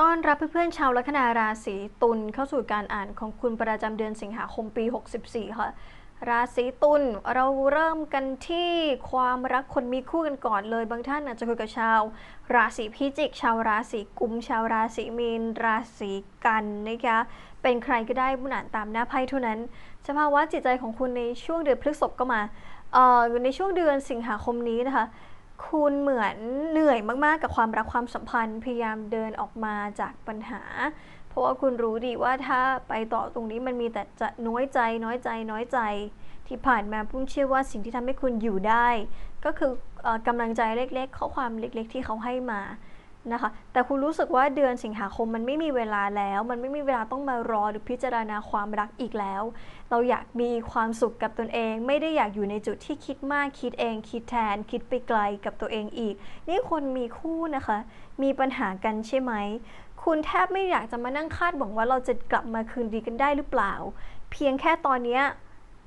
ต้อนรับเพื่อนๆชาวลัคนาราศีตุลเข้าสู่การอ่านของคุณประจำเดือนสิงหาคมปี 64 ค่ะ ราศีตุลเราเริ่มกันที่ความรักคนมีคู่กันก่อนเลย บางท่านอาจจะคุยกับชาว ราศีพิจิก ชาวราศีกุม ชาวราศีมีน ราศีกันนะคะเป็นใครก็ได้บุญอ่านตามหน้าไพ่เท่านั้นสภาวะจิตใจของคุณในช่วงเดือนพฤษภก็มาเอ่อในช่วงเดือนสิงหาคมนี้นะคะ คุณเหมือนเหนื่อยมาก ๆ กับความรักความสัมพันธ์ พยายามเดินออกมาจากปัญหา เพราะว่าคุณรู้ดีว่าถ้าไปต่อตรงนี้มันมีแต่จะน้อยใจ น้อยใจ น้อยใจ ที่ผ่านมาพุ่มเชื่อว่าสิ่งที่ทำให้คุณอยู่ได้ ก็คือออกำลังใจเล็ก ๆ ข้อความเล็ก ๆ ที่เขาให้มา นะคะ แต่คุณรู้สึกว่าเดือนสิงหาคมมันไม่มีเวลาแล้ว มันไม่มีเวลาต้องมารอหรือพิจารณาความรักอีกแล้ว เราอยากมีความสุขกับตนเอง ไม่ได้อยากอยู่ในจุดที่คิดมากคิดเอง คิดแทน คิดไปไกลกับตัวเองอีก นี่คนมีคู่นะคะ มีปัญหากันใช่ไหม คุณแทบไม่อยากจะมานั่งคาดหวังว่าเราจะกลับมาคืนดีกันได้หรือเปล่า เพียงแค่ตอนเนี้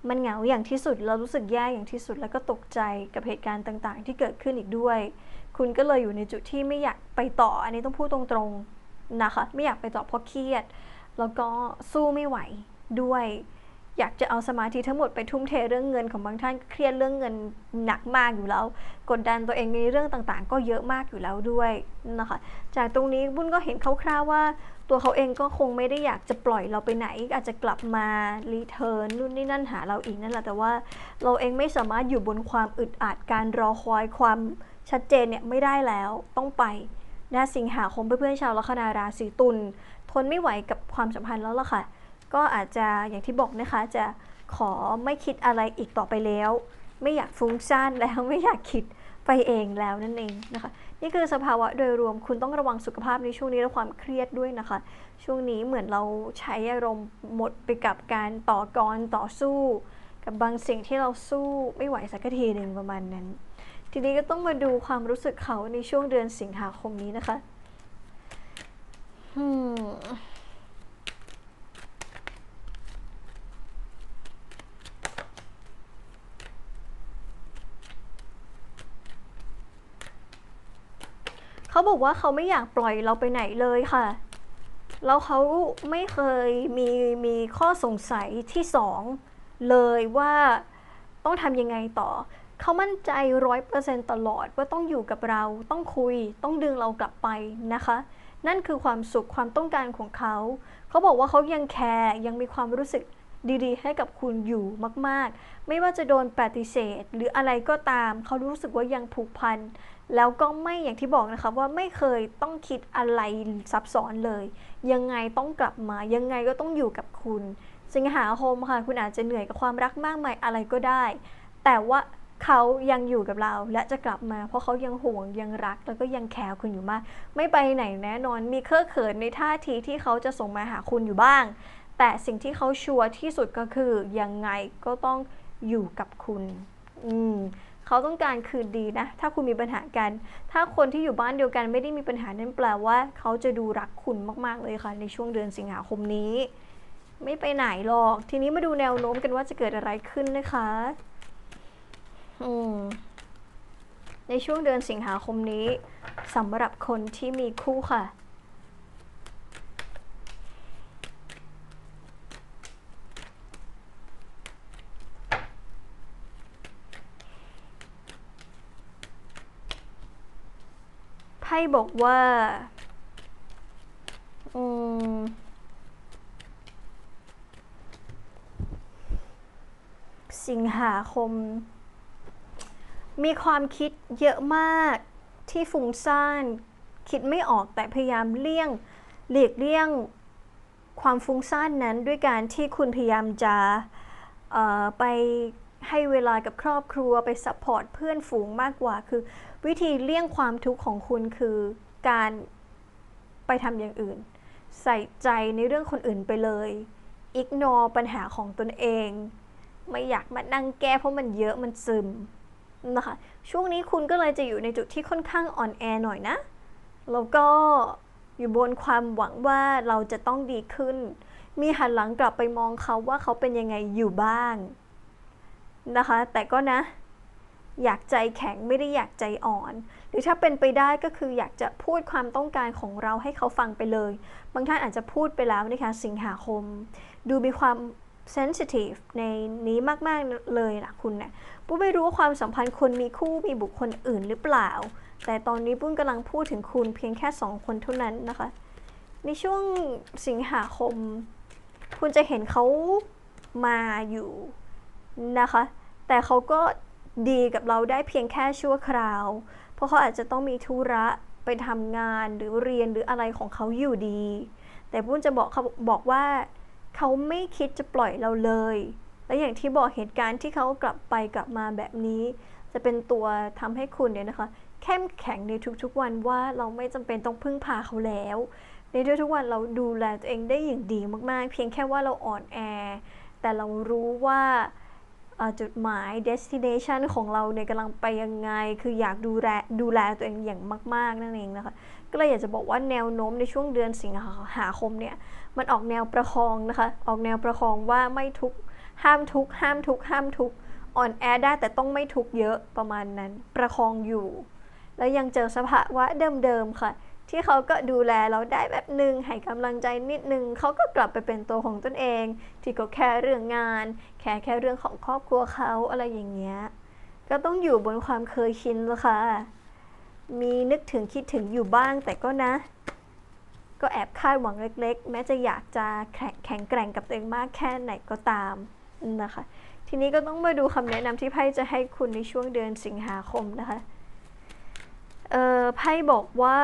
มันเหงาอย่างที่สุด เรารู้สึกแย่อย่างที่สุด แล้วก็ตกใจกับเหตุการณ์ต่าง ๆ ที่เกิดขึ้นอีกด้วย คุณก็เลยอยู่ในจุดที่ไม่อยากไปต่อ อันนี้ต้องพูดตรงๆนะคะ ไม่อยากไปต่อเพราะเครียด แล้วก็สู้ไม่ไหวด้วย อยากจะเอาสมาธิทั้งหมดไปทุ่มเทเรื่องเงินของบางท่านเครียดเรื่องเงินหนักมากอยู่แล้ว กดดันตัวเองในเรื่องต่างๆ ก็เยอะมากอยู่แล้วด้วยนะคะ จากตรงนี้บุญก็เห็นคร่าวๆว่าตัวเขาเองก็คงไม่ได้อยากจะปล่อยเราไปไหน อาจจะกลับมารีเทิร์นนู่นนี่นั่นหาเราอีกนั่นแหละแต่ว่าเราเองไม่สามารถอยู่บนความอึดอัดการรอคอยความ ชัดเจนเนี่ยไม่ได้แล้วต้องไปนะสิงหาคมเพื่อนๆชาวลัคนาราศีตุลทนไม่ไหวกับความสัมพันธ์แล้วล่ะค่ะ ก็อาจจะอย่างที่บอกนะคะจะขอไม่คิดอะไรอีกต่อไปแล้ว ไม่อยากฟุ้งซ่านแล้วไม่อยากคิดไปเองแล้วนั่นเองนะคะ นี่คือสภาวะโดยรวมคุณต้องระวังสุขภาพในช่วงนี้และความเครียดด้วยนะคะ ช่วงนี้เหมือนเราใช้อารมณ์หมดไปกับการต่อกรต่อสู้ กับบางสิ่งที่เราสู้ไม่ไหวสักทีหนึ่งประมาณนั้น ทีนี้ก็ต้องมาดูความรู้สึกเขาในช่วงเดือนสิงหาคมนี้นะคะอืมเขาบอกว่าเขาไม่อยากปล่อยเราไปไหนเลยค่ะ แล้วเขาไม่เคยมีมีข้อสงสัยที่สองเลยว่าต้องทำยังไงต่อ เขามั่นใจร้อยเปอร์เซ็นตลอดว่าต้องอยู่กับเรา ต้องคุย ต้องดึงเรากลับไปนะคะ นั่นคือความสุขความต้องการของเขา เขาบอกว่าเขายังแคร์ยังมีความรู้สึกดีๆ ให้กับคุณอยู่มากๆ ไม่ว่าจะโดนปฏิเสธ หรืออะไรก็ตาม เขารู้สึกว่ายังผูกพัน แล้วก็ไม่อย่างที่บอกนะคะว่าไม่เคยต้องคิดอะไรซับซ้อนเลย ยังไงต้องกลับมา ยังไงก็ต้องอยู่กับคุณ สิงหาคมค่ะ คุณอาจจะเหนื่อยกับความรักมากมายอะไรก็ได้ แต่ว่า เขายังอยู่กับเราและจะกลับมา เพราะเขายังห่วงยังรัก แล้วก็ยังแคร์คุณอยู่มาก ไม่ไปไหนแน่นอนมีเครือเขินในท่าทีที่เขาจะส่งมาหาคุณอยู่บ้าง แต่สิ่งที่เขาชัวร์ที่สุดก็คือยังไงก็ต้องอยู่กับคุณ อืมเขาต้องการคืนดีนะ ถ้าคุณมีปัญหากัน ถ้าคนที่อยู่บ้านเดียวกันไม่ได้มีปัญหานั่นแปลว่า เขาจะดูรักคุณมาก ๆ เลยค่ะ ในช่วงเดือนสิงหาคมนี้ ไม่ไปไหนหรอก ทีนี้มาดูแนวโน้มกันว่าจะเกิดอะไรขึ้นนะคะ ในช่วงเดือนสิงหาคมนี้สำหรับคนที่มีคู่ค่ะ ไพ่บอกว่าอืมสิงหาคม มีความคิดเยอะมากที่ฟุ้งซ่าน คิดไม่ออกแต่พยายามเลี่ยงหลีกเลี่ยงความฟุ้งซ่านนั้นด้วยการที่คุณพยายามจะไปให้เวลากับครอบครัวไปซัพพอร์ตเพื่อนฝูงมากกว่า คือ วิธีเลี่ยงความทุกข์ของคุณคือการไปทำอย่างอื่น ใส่ใจในเรื่องคนอื่นไปเลยอิกนอปัญหาของตนเอง ไม่อยากมานั่งแก้เพราะมันเยอะมันซึม นะคะ ช่วงนี้คุณก็เลยจะอยู่ในจุดที่ค่อนข้างอ่อนแอหน่อยนะ แล้วก็อยู่บนความหวังว่าเราจะต้องดีขึ้น มีหันหลังกลับไปมองเขาว่าเขาเป็นยังไงอยู่บ้างนะคะ แต่ก็นะ อยากใจแข็งไม่ได้อยากใจอ่อน หรือถ้าเป็นไปได้ก็คืออยากจะพูดความต้องการของเราให้เขาฟังไปเลย บางท่านอาจจะพูดไปแล้วนะคะ สิงหาคม ดูมีความ เซนซิทีฟในนี้มาก ๆ เลยนะคุณเนะี่ยปุ้มไม่รู้ว่าความสัมพันธ์คนมีคู่มีบุคคลอื่นหรือเปล่า แต่ตอนนี้ปุ้มกำลังพูดถึงคุณเพียงแค่สองคนเท่านั้นนะคะ ในช่วงสิงหาคม คุณจะเห็นเขามาอยู่นะคะ แต่เขาก็ดีกับเราได้เพียงแค่ชั่วคราว เพราะเขาอาจจะต้องมีธุระไปทำงานหรือเรียนหรืออะไรของเขาอยู่ดี แต่ปุ้นจะบอกเขาบอกว่า เขาไม่คิดจะปล่อยเราเลย และอย่างที่บอกเหตุการณ์ที่เขากลับไปกลับมาแบบนี้ จะเป็นตัวทำให้คุณเนี่ยนะคะ เข้มแข็งในทุกๆวันว่าเราไม่จำเป็นต้องพึ่งพาเขาแล้ว ในทุกๆวันเราดูแลตัวเองได้อย่างดีมากๆ เพียงแค่ว่าเราอ่อนแอ แต่เรารู้ว่าจุดหมาย destination ของเราเนี่ยกำลังไปยังไง คืออยากดูแลดูแลตัวเองอย่างมาก ๆ นั่นเองนะคะ ก็เลยอยากจะบอกว่าแนวโน้มในช่วงเดือนสิงหาคมเนี่ย มันออกแนวประคองนะคะ ออกแนวประคองว่าไม่ทุกห้ามทุกห้ามทุกห้ามทุกอ่อนแอได้แต่ต้องไม่ทุกเยอะประมาณนั้น ประคองอยู่ แล้วยังเจอสภาวะเดิมๆค่ะ ที่เขาก็ดูแลเราได้แบบหนึ่งให้กำลังใจนิดนึงเขาก็กลับไปเป็นตัวของตนเอง ที่ก็แค่เรื่องงาน แค่แค่เรื่องของครอบครัวเขาอะไรอย่างเงี้ยก็ต้องอยู่บนความเคยชินละค่ะมีนึกถึงคิดถึงอยู่บ้างแต่ก็นะ ก็แอบคาดหวังเล็ก ๆ แม้จะอยากจะแข็งแกร่งกับตัวเองมากแค่ไหนก็ตามนะคะ ทีนี้ก็ต้องมาดูคำแนะนำที่ไพ่จะให้คุณในช่วงเดือนสิงหาคมนะคะเออไพ่บอกว่า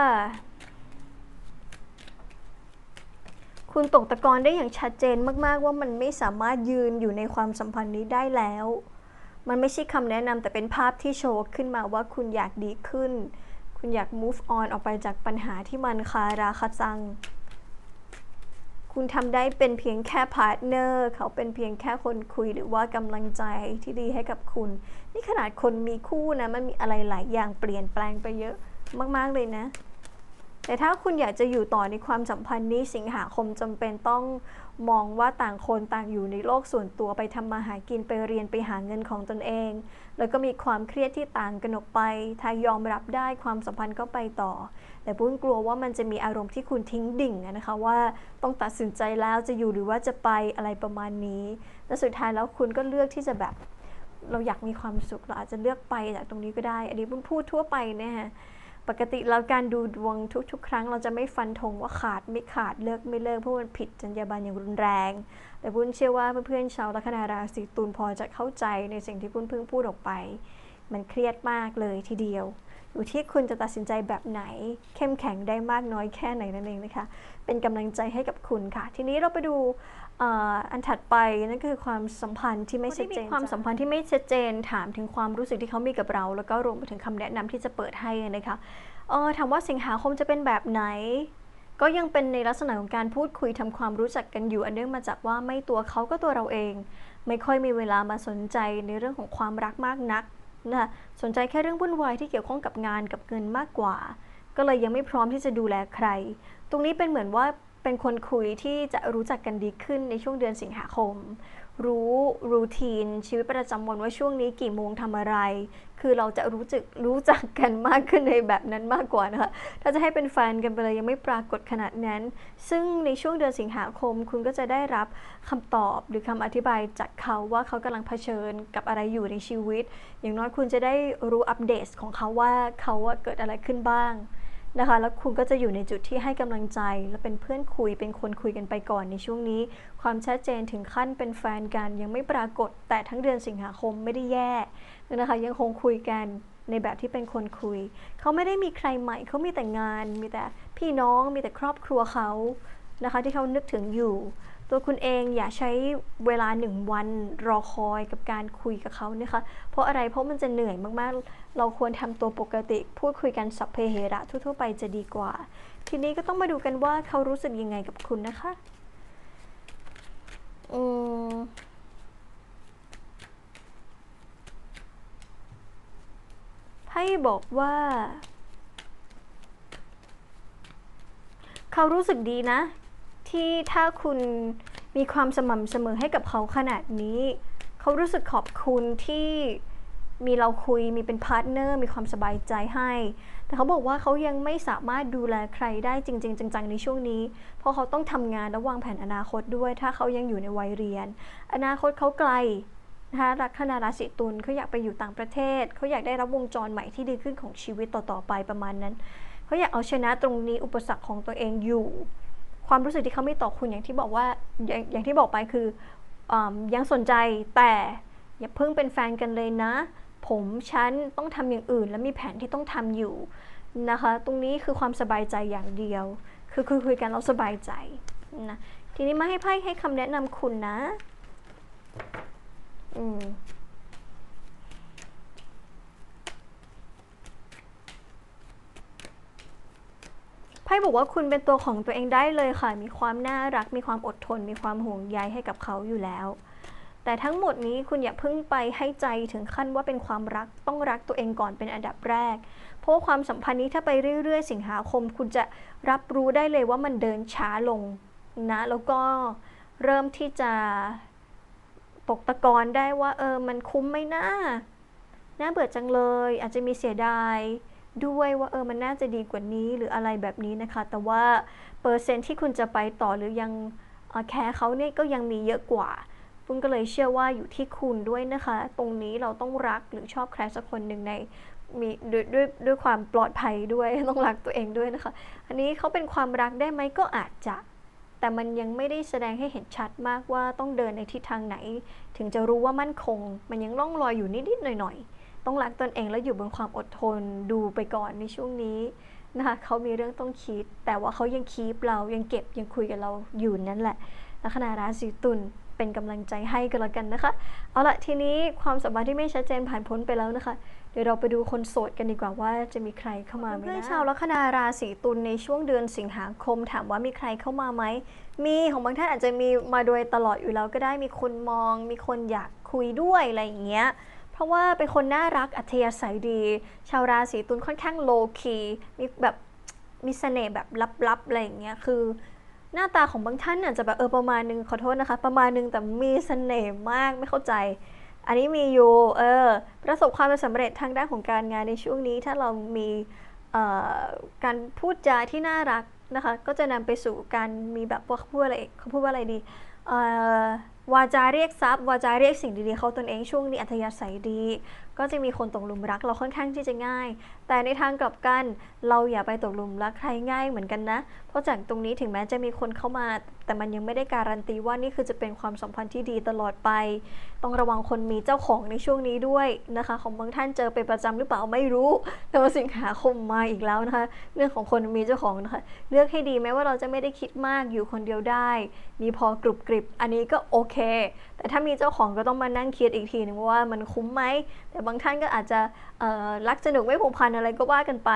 คุณตกตะกอนได้อย่างชัดเจนมาก ๆ ว่ามันไม่สามารถยืนอยู่ในความสัมพันธ์นี้ได้แล้ว มันไม่ใช่คำแนะนำแต่เป็นภาพที่โชว์ขึ้นมาว่าคุณอยากดีขึ้น คุณอยาก move on ออกไปจากปัญหาที่มันคาราคาซัง คุณทำได้เป็นเพียงแค่พาร์ทเนอร์เขาเป็นเพียงแค่คนคุยหรือว่ากำลังใจที่ดีให้กับคุณ นี่ขนาดคนมีคู่นะ มันมีอะไรหลายอย่างเปลี่ยนแปลงไปเยอะมาก ๆ เลยนะ แต่ถ้าคุณอยากจะอยู่ต่อในความสัมพันธ์นี้สิงหาคมจำเป็นต้อง มองว่าต่างคนต่างอยู่ในโลกส่วนตัวไปทำมาหากินไปเรียนไปหาเงินของตนเอง แล้วก็มีความเครียดที่ต่างกันออกไปถ้ายอมรับได้ความสัมพันธ์ก็ไปต่อ แต่ปุ้นกลัวว่ามันจะมีอารมณ์ที่คุณทิ้งดิ่งนะคะว่าต้องตัดสินใจแล้วจะอยู่หรือว่าจะไปอะไรประมาณนี้ และสุดท้ายแล้วคุณก็เลือกที่จะแบบ เราอยากมีความสุขเราอาจจะเลือกไปจากตรงนี้ก็ได้ อันนี้ปุ้นพูดทั่วไปนะฮะ ปกติแล้วการดูดวงทุก ๆ ครั้ง เราจะไม่ฟันธงว่าขาดไม่ขาดเลิกไม่เลิกเพราะมันผิดจรรยาบรรณอย่างรุนแรง แต่พุ้นเชื่อว่าเพื่อนๆชาวลัคนาราศีตุลพอจะเข้าใจในสิ่งที่พุ้นเพิ่งพูดออกไป มันเครียดมากเลยทีเดียว อยู่ที่คุณจะตัดสินใจแบบไหน เข้มแข็งได้มากน้อยแค่ไหนนั่นเองนะคะ เป็นกำลังใจให้กับคุณค่ะ ทีนี้เราไปดู อันถัดไปนั่นคือความสัมพันธ์ที่ไม่ชัดเจนความสัมพันธ์ที่ไม่ชัดเจนถามถึงความรู้สึกที่เขามีกับเรา แล้วก็รวมไปถึงคำแนะนำที่จะเปิดให้นะคะเออถามว่าสิงหาคมจะเป็นแบบไหน ก็ยังเป็นในลักษณะของการพูดคุยทำความรู้จักกันอยู่ อันเนื่องมาจากว่าไม่ตัวเขาก็ตัวเราเอง ไม่ค่อยมีเวลามาสนใจในเรื่องของความรักมากนักนะสนใจแค่เรื่องวุ่นวายที่เกี่ยวข้องกับงานกับเงินมากกว่า ก็เลยยังไม่พร้อมที่จะดูแลใคร ตรงนี้เป็นเหมือนว่า เป็นคนคุยที่จะรู้จักกันดีขึ้นในช่วงเดือนสิงหาคม รู้รูทีนชีวิตประจำวันว่าช่วงนี้กี่โมงทำอะไร คือเราจะรู้จักรู้จักกันมากขึ้นในแบบนั้นมากกว่านะคะถ้าจะให้เป็นแฟนกันไปเลยยังไม่ปรากฏขนาดนั้น ซึ่งในช่วงเดือนสิงหาคม คุณก็จะได้รับคำตอบหรือคำอธิบายจากเขาว่าเขากำลังเผชิญกับอะไรอยู่ในชีวิต อย่างน้อยคุณจะได้รู้อัปเดตของเขาว่าเขาเกิดอะไรขึ้นบ้าง นะคะ แล้วคุณก็จะอยู่ในจุดที่ให้กำลังใจ และเป็นเพื่อนคุยเป็นคนคุยกันไปก่อนในช่วงนี้ ความชัดเจนถึงขั้นเป็นแฟนกัน ยังไม่ปรากฏแต่ทั้งเดือนสิงหาคมไม่ได้แย่นะคะ ยังคงคุยกันในแบบที่เป็นคนคุย เขาไม่ได้มีใครใหม่เขามีแต่งาน มีแต่พี่น้องมีแต่ครอบครัวเขานะคะ ที่เขานึกถึงอยู่ ตัวคุณเองอย่าใช้เวลาหนึ่งวันรอคอยกับการคุยกับเขานะคะ เพราะอะไรเพราะมันจะเหนื่อยมากๆ เราควรทำตัวปกติ พูดคุยกันสัพเพเหระทั่วๆไปจะดีกว่า ทีนี้ก็ต้องมาดูกันว่าเขารู้สึกยังไงกับคุณนะคะอืมไพ่บอกว่า เขารู้สึกดีนะ ที่ถ้าคุณมีความสม่ำเสมอให้กับเขาขนาดนี้ เขารู้สึกขอบคุณที่มีเราคุยมีเป็นพาร์ทเนอร์มีความสบายใจให้ แต่เขาบอกว่าเขายังไม่สามารถดูแลใครได้จริง ๆ จังๆในช่วงนี้ เพราะเขาต้องทำงานและวางแผนอนาคตด้วย ถ้าเขายังอยู่ในวัยเรียน อนาคตเขาไกลนะคะลัคนาราศีตุลเขาอยากไปอยู่ต่างประเทศ เขาอยากได้รับวงจรใหม่ที่ดีขึ้นของชีวิตต่อๆไปประมาณนั้น เขาอยากเอาชนะตรงนี้อุปสรรคของตัวเองอยู่ ความรู้สึกที่เขาไม่ต่อคุณอย่างที่บอกว่าอย่างอย่างที่บอกไปคืออยังสนใจแต่อย่าเพิ่งเป็นแฟนกันเลยนะ ผมฉันต้องทำอย่างอื่น และมีแผนที่ต้องทำอยู่นะคะ ตรงนี้คือความสบายใจอย่างเดียว คือคุยคุยกันเราสบายใจนะทีนี้มาให้ไพ่ให้คำแนะนำคุณนะ อืม พ่บอกว่าคุณเป็นตัวของตัวเองได้เลยค่ะ มีความน่ารัก มีความอดทน มีความห่วงใยให้กับเขาอยู่แล้ว แต่ทั้งหมดนี้คุณอย่าเพิ่งไปให้ใจถึงขั้นว่าเป็นความรัก ต้องรักตัวเองก่อนเป็นอันดับแรก เพราะความสัมพันธ์นี้ถ้าไปเรื่อยๆ สิงหาคม คุณจะรับรู้ได้เลยว่ามันเดินช้าลงนะ แล้วก็เริ่มที่จะตกตะกอนได้ว่าเออ มันคุ้มไหมนะน่าเบื่อจังเลย อาจจะมีเสียดาย ด้วยว่าเออมันน่าจะดีกว่านี้หรืออะไรแบบนี้นะคะ แต่ว่าเปอร์เซ็นที่คุณจะไปต่อหรือยังแคร์เขาเนี่ยก็ยังมีเยอะกว่าปุ้นก็เลยเชื่อว่าอยู่ที่คุณด้วยนะคะ ตรงนี้เราต้องรักหรือชอบใครสักคนหนึ่งในมีด้วยด้วยด้วยความปลอดภัยด้วยต้องรักตัวเองด้วยนะคะ อันนี้เขาเป็นความรักได้ไหมก็อาจจะ แต่มันยังไม่ได้แสดงให้เห็นชัดมากว่าต้องเดินในทิศทางไหน ถึงจะรู้ว่ามั่นคง มันยังล่องลอยอยู่นิดๆหน่อยๆ ต้องรักตนเองและอยู่บนความอดทนดูไปก่อนในช่วงนี้นะคะเขามีเรื่องต้องคิด แต่ว่าเขายังคีบเรายังเก็บยังคุยกับเราอยู่นั่นแหละลัคนาราศีตุลเป็นกำลังใจให้กันละกันนะคะ เอาละทีนี้ความสัมพันธ์ที่ไม่ชัดเจนผ่านพ้นไปแล้วนะคะ เดี๋ยวเราไปดูคนโสดกันดีกว่าว่าจะมีใครเข้ามาไหมนะเพื่อนชาวลัคนาราศีตุลในช่วงเดือนสิงหาคม ถามว่ามีใครเข้ามาไหม มีของบางท่านอาจจะมีมาโดยตลอดอยู่แล้วก็ได้มีคนมอง มีคนอยากคุยด้วยอะไรอย่างเงี้ย ราะว่าเป็นคนน่ารักอัธยาศัยดี ชาวราศีตุลค่อนข้างโลคีมีแบบมีเสน่ห์แบบลับๆอะไรอย่างเงี้ยคือหน้าตาของบางท่านอาจจะแบบเออประมาณนึงขอโทษนะคะ ประมาณนึงแต่มีเสน่ห์มากไม่เข้าใจ อันนี้มีอยู่เออประสบความสำเร็จทางด้านของการงานในช่วงนี้ ถ้าเรามีการพูดจาที่น่ารักนะคะ ก็จะนำไปสู่การมีแบบว่าพูดอะไรเขาพูดว่าอะไรดี วาจาเรียกทรัพย์วาจาเรียกสิ่งดีๆเขาตนเองช่วงนี้อัธยาศัยดี ก็จะมีคนตกหลุมรักเราค่อนข้างที่จะง่าย แต่ในทางกลับกัน เราอย่าไปตกหลุมรักใครง่ายเหมือนกันนะ เพราะจากตรงนี้ถึงแม้จะมีคนเข้ามา แต่มันยังไม่ได้การันตีว่านี่คือจะเป็นความสัมพันธ์ที่ดีตลอดไป ต้องระวังคนมีเจ้าของในช่วงนี้ด้วยนะคะ ของบางท่านเจอไปประจำหรือเปล่าไม่รู้ แต่ว่าสิงหาคมมาอีกแล้วนะคะ เรื่องของคนมีเจ้าของนะคะ เลือกให้ดีแม้ว่าเราจะไม่ได้คิดมากอยู่คนเดียวได้ มีพอกรุบกริบ อันนี้ก็โอเค แต่ถ้ามีเจ้าของก็ต้องมานั่งคิดอีกทีนึงว่ามันคุ้มไหม แต่บางท่านก็อาจจะรักสนุกไม่ผูกพันอะไรก็ว่ากันไป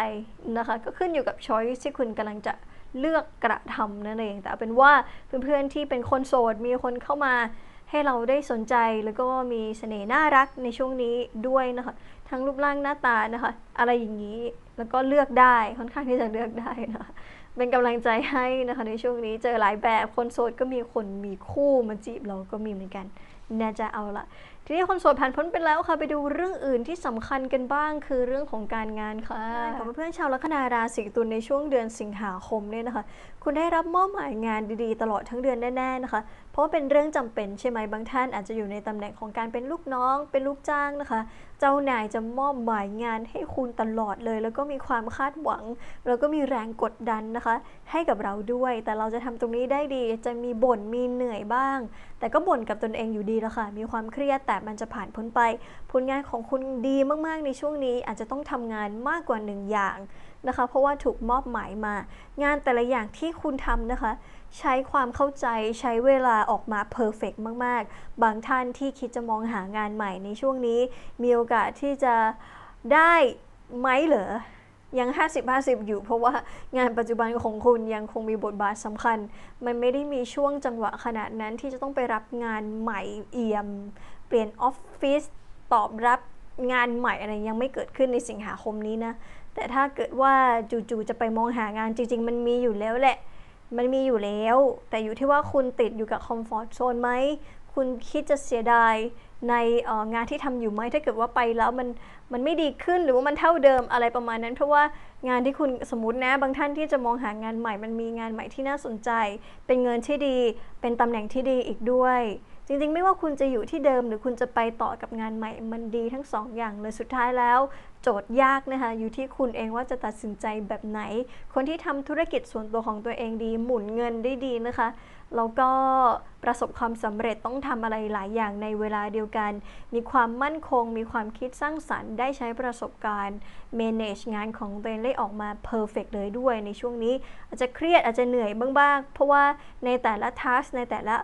นะคะ ก็ขึ้นอยู่กับช้อยที่คุณกำลังจะเลือกกระทำนั่นเอง แต่เป็นว่าเพื่อนๆที่เป็นคนโสดมีคนเข้ามาให้เราได้สนใจแล้วก็มีเสน่ห์น่ารักในช่วงนี้ด้วยนะคะ ทั้งรูปร่างหน้าตานะคะ อะไรอย่างนี้แล้วก็เลือกได้ค่อนข้างที่จะเลือกได้นะคะเป็นกำลังใจให้นะคะในช่วงนี้เจอหลายแบบคนโสดก็มีคนมีคู่มาจีบเราก็มีเหมือนกันน่าจะเอาละทีนี้คนโสดผ่านพ้นไปแล้วค่ะไปดูเรื่องอื่นที่สำคัญกันบ้างคือเรื่องของการงานค่ะของเพื่อนชาวลัคนาราศีตุลในช่วงเดือนสิงหาคมเนี่ยนะคะ คุณได้รับมอบหมายงานดีๆ ตลอดทั้งเดือนแน่ๆนะคะ เพราะเป็นเรื่องจำเป็นใช่ไหมบางท่านอาจจะอยู่ในตำแหน่งของการเป็นลูกน้อง เป็นลูกจ้างนะคะ เจ้านายจะมอบหมายงานให้คุณตลอดเลย แล้วก็มีความคาดหวัง แล้วก็มีแรงกดดันนะคะ ให้กับเราด้วย แต่เราจะทำตรงนี้ได้ดีจะมีบ่นมีเหนื่อยบ้าง แต่ก็บ่นกับตนเองอยู่ดีีแล้วค่ะ มีความเครียดแต่มันจะผ่านพ้นไป ผลงานของคุณดีมากๆในช่วงนี้อาจจะต้องทำงานมากกว่าหนึ่งอย่างนะคะ เพราะว่าถูกมอบหมายมา งานแต่ละอย่างที่คุณทำนะคะ ใช้ความเข้าใจใช้เวลาออกมาเพอร์เฟกมาก ๆ บางท่านที่คิดจะมองหางานใหม่ในช่วงนี้ มีโอกาสที่จะได้ไหมเหรอ ยัง 50-50 อยู่ เพราะว่างานปัจจุบันของคุณยังคงมีบทบาทสำคัญ มันไม่ได้มีช่วงจังหวะขนาดนั้นที่จะต้องไปรับงานใหม่เอี่ยม เปลี่ยนออฟฟิศตอบรับงานใหม่อะไรยังไม่เกิดขึ้นในสิงหาคมนี้นะ แต่ถ้าเกิดว่าจู่ๆจะไปมองหางานจริง ๆ มันมีอยู่แล้วแหละ มันมีอยู่แล้ว แต่อยู่ที่ว่าคุณติดอยู่กับคอมฟอร์ทโซนไหม คุณคิดจะเสียดาย ในงานที่ทำอยู่ไหมถ้าเกิดว่าไปแล้วมันมันไม่ดีขึ้นหรือว่ามันเท่าเดิมอะไรประมาณนั้น เพราะว่างานที่คุณสมมตินะบางท่านที่จะมองหางานใหม่ มันมีงานใหม่ที่น่าสนใจ เป็นเงินที่ดี เป็นตำแหน่งที่ดีอีกด้วย จริงๆ ไม่ว่าคุณจะอยู่ที่เดิมหรือคุณจะไปต่อกับงานใหม่ มันดีทั้งสองอย่างเลยสุดท้ายแล้ว โจทย์ยากนะคะ อยู่ที่คุณเองว่าจะตัดสินใจแบบไหน คนที่ทำธุรกิจส่วนตัวของตัวเองดี หมุนเงินได้ดีนะคะแล้วก็ประสบความสำเร็จต้องทำอะไรหลายอย่างในเวลาเดียวกัน มีความมั่นคง มีความคิดสร้างสรรค์ ได้ใช้ประสบการณ์ manage งานของตัวเองได้ออกมา perfect เลยด้วยในช่วงนี้ อาจจะเครียดอาจจะเหนื่อยบ้างๆ เพราะว่าในแต่ละ task ในแต่ละ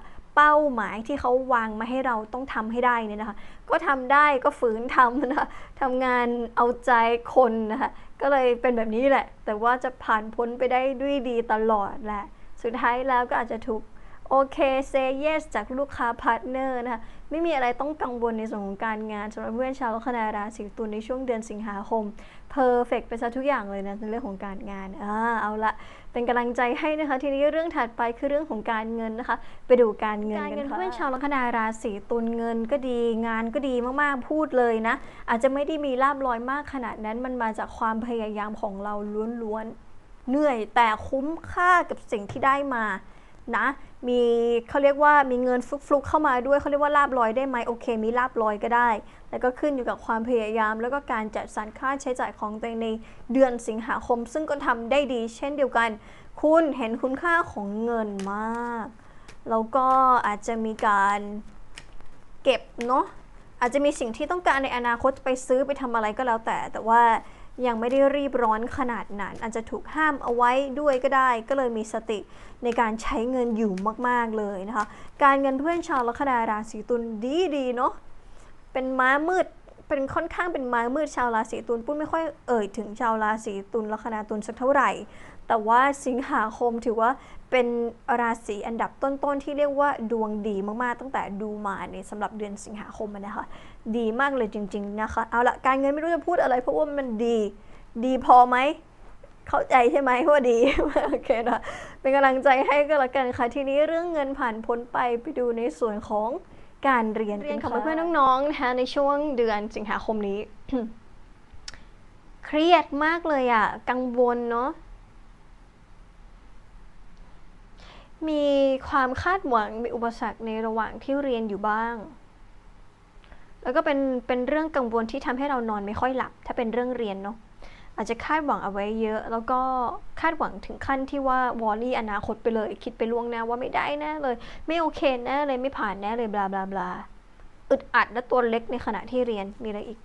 เป้าหมายที่เขาวางมาให้เราต้องทำให้ได้เนี่ยนะคะ ก็ทำได้ก็ฝืนทำนะคะทำงานเอาใจคนนะคะก็เลยเป็นแบบนี้แหละ แต่ว่าจะผ่านพ้นไปได้ด้วยดีตลอดแหละ สุดท้ายแล้วก็อาจจะถูกโอเค say yes จากลูกค้าพาร์ทเนอร์นะคะ ไม่มีอะไรต้องกังวลในส่วนของการงานสำหรับเพื่อนชาวลัคนาราศีตุลในช่วงเดือนสิงหาคม perfect ไปซะทุกอย่างเลยนะในเรื่องของการงานอ่าเอาละเป็นกำลังใจให้นะคะ ทีนี้เรื่องถัดไปคือเรื่องของการเงินนะคะ ไปดูการเงินกันค่ะเพื่อนชาวลัคนาราศีตุลเงินก็ดีงานก็ดีมากๆพูดเลยนะ อาจจะไม่ได้มีลาบลอยมากขนาดนั้นมันมาจากความพยายามของเราล้วนๆเหนื่อยแต่คุ้มค่ากับสิ่งที่ได้มา นะ มีเขาเรียกว่ามีเงินฟลุกๆเข้ามาด้วยเขาเรียกว่าลาบลอยได้ไหมโอเค มีลาบลอยก็ได้ แล้วก็ขึ้นอยู่กับความพยายาม แล้วก็การจัดสรรค่าใช้จ่ายของตัวเองในเดือนสิงหาคม ซึ่งก็ทำได้ดี เช่นเดียวกัน คุณเห็นคุณค่าของเงินมาก แล้วก็อาจจะมีการเก็บเนาะอาจจะมีสิ่งที่ต้องการในอนาคตไปซื้อไปทำอะไรก็แล้วแต่ แต่ว่า ยังไม่ได้รีบร้อนขนาดนั้น อาจจะถูกห้ามเอาไว้ด้วยก็ได้ ก็เลยมีสติในการใช้เงินอยู่มาก ๆ เลยนะคะ การเงินเพื่อนชาวลัคนาราศีตุลดีดีเนาะเป็นม้ามืดเป็นค่อนข้างเป็นม้ามืดชาวราศีตุลปุ้นไม่ค่อยเอ่ยถึงชาวราศีตุลลัคนาตุลสักเท่าไหร่ แต่ว่าสิงหาคมถือว่าเป็นราศีอันดับต้นๆที่เรียกว่าดวงดีมากๆ ตั้งแต่ดูมาเนี่ยสำหรับเดือนสิงหาคมนะคะ ดีมากเลยจริง ๆ นะคะ เอาละการเงินไม่รู้จะพูดอะไร เพราะว่ามันดี ดีพอไหม เข้าใจใช่ไหมว่าดี โอเคนะเป็นกำลังใจให้ก็แล้วกันค่ะ ทีนี้เรื่องเงินผ่านพ้นไปไปดูในส่วนของการเรียนเรียนของเพื่อนๆน้องๆนะคะในช่วงเดือนสิงหาคมนี้ เครียดมากเลยอะ่ะ กังวลเนาะมีความคาดหวังมีอุปสรรคในระหว่างที่เรียนอยู่บ้าง แล้วก็เป็นเป็นเรื่องกังวลที่ทำให้เรานอนไม่ค่อยหลับ ถ้าเป็นเรื่องเรียนเนาะอาจจะคาดหวังเอาไว้เยอะ แล้วก็คาดหวังถึงขั้นที่ว่าวอลลี่อนาคตไปเลย คิดไปล่วงหน้าว่าไม่ได้แน่เลย ไม่โอเคแน่เลยไม่ผ่านแน่เลยบลาบลาบลาอึดอัดและตัวเล็กในขณะที่เรียนมีอะไรอีก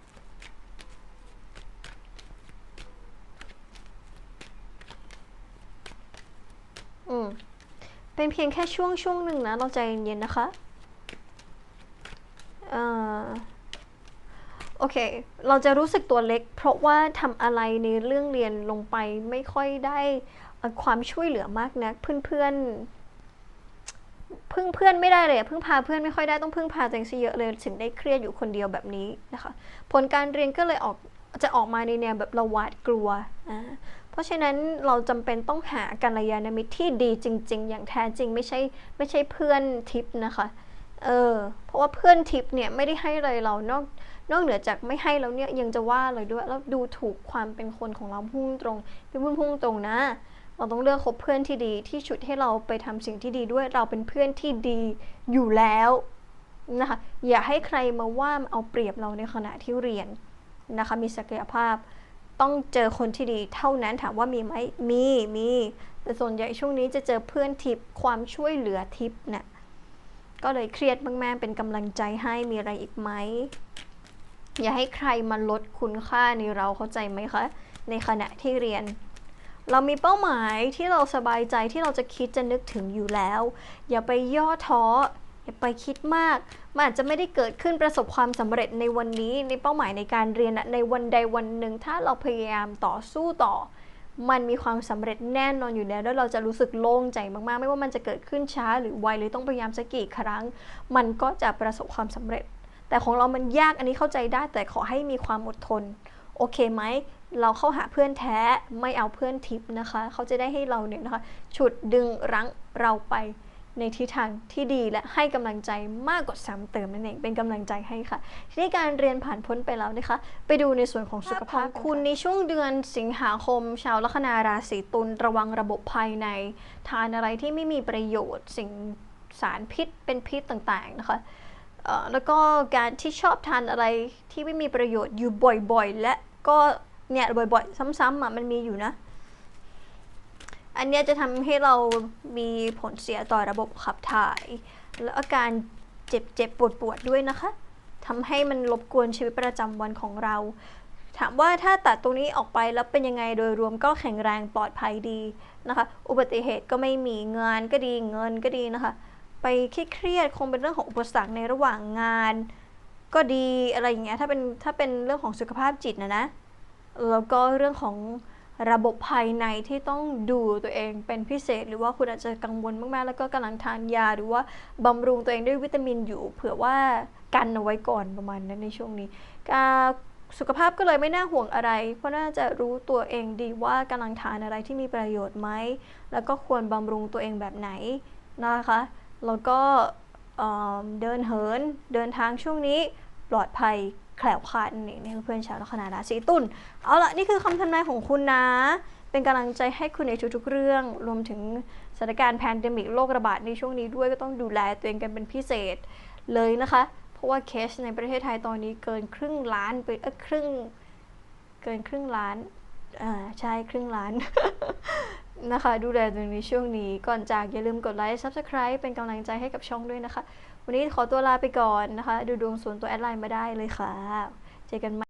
อืมเป็นเพียงแค่ช่วงช่วงหนึ่งนะ เราใจเย็นๆนะคะ โอเค เราจะรู้สึกตัวเล็ก เพราะว่าทำอะไรในเรื่องเรียนลงไปไม่ค่อยได้ความช่วยเหลือมากนะเพื่อนๆพึ่งเพื่อนไม่ได้เลยพึ่งพาเพื่อนไม่ค่อยได้ต้องพึ่งพาตัวเองซะเยอะเลยถึงได้เครียดอยู่คนเดียวแบบนี้นะคะ ผลการเรียนก็เลยออกจะออกมาในแนวแบบราหวาดกลัวอ่าเพราะฉะนั้นเราจำเป็นต้องหากัลยาณมิตรที่ดีจริง ๆ อย่างแท้จริงไม่ใช่ไม่ใช่เพื่อนทิปนะคะ เออ เพราะว่าเพื่อนทิปเนี่ยไม่ได้ให้อะไรเรานอกนอกเหนือจากไม่ให้แล้วเนี่ยยังจะว่าเลยด้วยแล้วดูถูกความเป็นคนของเราพุ่งตรงเป็นพุ่งพุ่งตรงนะ เราต้องเลือกคบเพื่อนที่ดีที่ชุดให้เราไปทำสิ่งที่ดีด้วยเราเป็นเพื่อนที่ดีอยู่แล้วนะคะอย่าให้ใครมาว่าเอาเปรียบเราในขณะที่เรียนนะคะมีศักยภาพต้องเจอคนที่ดีเท่านั้นถามว่ามีไหมมีมีแต่ส่วนใหญ่ช่วงนี้จะเจอเพื่อนทิปความช่วยเหลือทิปเนะี่ย ก็เลยเครียดมากๆเป็นกำลังใจให้มีอะไรอีกไหมอย่าให้ใครมาลดคุณค่าในเราเข้าใจไหมคะ ในขณะที่เรียน เรามีเป้าหมายที่เราสบายใจที่เราจะคิดจะนึกถึงอยู่แล้ว อย่าไปย่อท้ออย่าไปคิดมากมันอาจจะไม่ได้เกิดขึ้นประสบความสำเร็จในวันนี้ในเป้าหมายในการเรียนในวันใดวันหนึ่ง ถ้าเราพยายามต่อสู้ต่อ มันมีความสำเร็จแน่นอนอยู่แล้วแล้วเราจะรู้สึกโล่งใจมากๆ ไม่ว่ามันจะเกิดขึ้นช้าหรือไวหรือต้องพยายามสักกี่ครั้ง มันก็จะประสบความสำเร็จ แต่ของเรามันยากอันนี้เข้าใจได้ แต่ขอให้มีความอดทน โอเคไหมเราเข้าหาเพื่อนแท้ไม่เอาเพื่อนทิปนะคะ เขาจะได้ให้เราเนี่ยนะคะ ฉุดดึงรั้งเราไป ในทิศทางที่ดีและให้กำลังใจมากกว่าซ้ำเติมนั่นเองเป็นกำลังใจให้ค่ะ ทีนี้การเรียนผ่านพ้นไปแล้วนะคะ ไปดูในส่วนของสุขภาพคุณในช่วงเดือนสิงหาคม ชาวลัคนาราศีตุลระวังระบบภายใน ทานอะไรที่ไม่มีประโยชน์ สิ่งสารพิษเป็นพิษต่างๆนะคะแล้วก็การที่ชอบทานอะไรที่ไม่มีประโยชน์อยู่บ่อยๆ และก็เนี่ยบ่อยๆ ซ้ำๆมันมีอยู่นะ อันนี้จะทำให้เรามีผลเสียต่อระบบขับถ่าย และอาการเจ็บเจ็บปวดปวดด้วยนะคะทำให้มันรบกวนชีวิตประจำวันของเรา ถามว่าถ้าตัดตรงนี้ออกไปแล้วเป็นยังไงโดยรวมก็แข็งแรงปลอดภัยดีนะคะ อุบัติเหตุก็ไม่มีงานก็ดีเงินก็ดีนะคะ ไปเครียดคงเป็นเรื่องของอุปสรรคในระหว่างงาน ก็ดีอะไรอย่างเงี้ยถ้าเป็นถ้าเป็นเรื่องของสุขภาพจิตนะนะแล้วก็เรื่องของ ระบบภายในที่ต้องดูตัวเองเป็นพิเศษ หรือว่าคุณอาจจะกังวลมากๆ แล้วก็กำลังทานยา หรือว่าบำรุงตัวเองด้วยวิตามินอยู่ เผื่อว่ากันเอาไว้ก่อนประมาณนั้นในช่วงนี้สุขภาพก็เลยไม่น่าห่วงอะไร เพราะน่าจะรู้ตัวเองดีว่ากำลังทานอะไรที่มีประโยชน์ไหม แล้วก็ควรบำรุงตัวเองแบบไหนนะคะ แล้วก็เดินเหินเดินทางช่วงนี้ปลอดภัย แคล้วคลาดนั่นเองนี่คือเพื่อนชาวลัคนาราศีตุลเอาละนี่คือคำทำนายของคุณนะ เป็นกำลังใจให้คุณในทุกๆเรื่อง รวมถึงสถานการณ์แพนเดมิกโรคระบาดในช่วงนี้ด้วยก็ต้องดูแลตัวเองกันเป็นพิเศษเลยนะคะ เพราะว่าเคสในประเทศไทยตอนนี้เกินครึ่งล้านไปเออครึ่งเกินครึ่งล้านอ่าใช่ครึ่งล้านนะคะ ดูแลตัวเองในช่วงนี้ก่อนจากอย่าลืมกดไลค์ Subscribe เป็นกำลังใจให้กับช่องด้วยนะคะ วันนี้ขอตัวลาไปก่อนนะคะ ดูดวงส่วนตัวแอดไลน์มาได้เลยค่ะ เจอกันใหม่